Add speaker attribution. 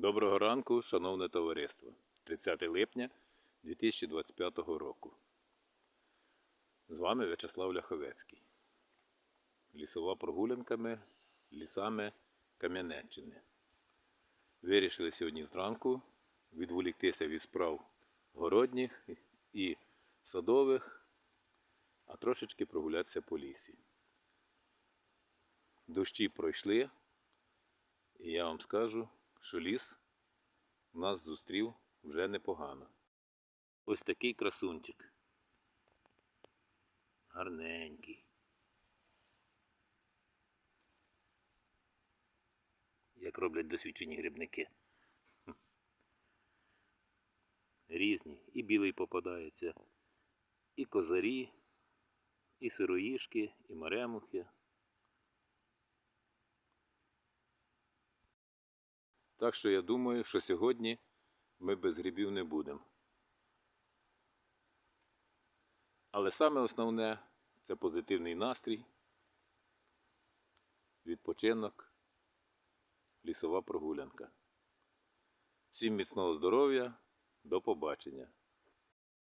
Speaker 1: Доброго ранку, шановне товариство. 30 липня 2025 року. З вами В'ячеслав Ляховецький. Лісова прогулянками лісами Кам'янеччини. Вирішили сьогодні зранку відволіктися від справ городніх і садових, а трошечки прогулятися по лісі. Дощі пройшли, і я вам скажу, що ліс нас зустрів вже непогано. Ось такий красунчик. Гарненький. Як роблять досвідчені грибники. Різні. І білий попадається, і козарі, і сироїшки, і маремухи. Так що я думаю, що сьогодні ми без грибів не будемо. Але саме основне це позитивний настрій, відпочинок, лісова прогулянка. Всім міцного здоров'я, до побачення!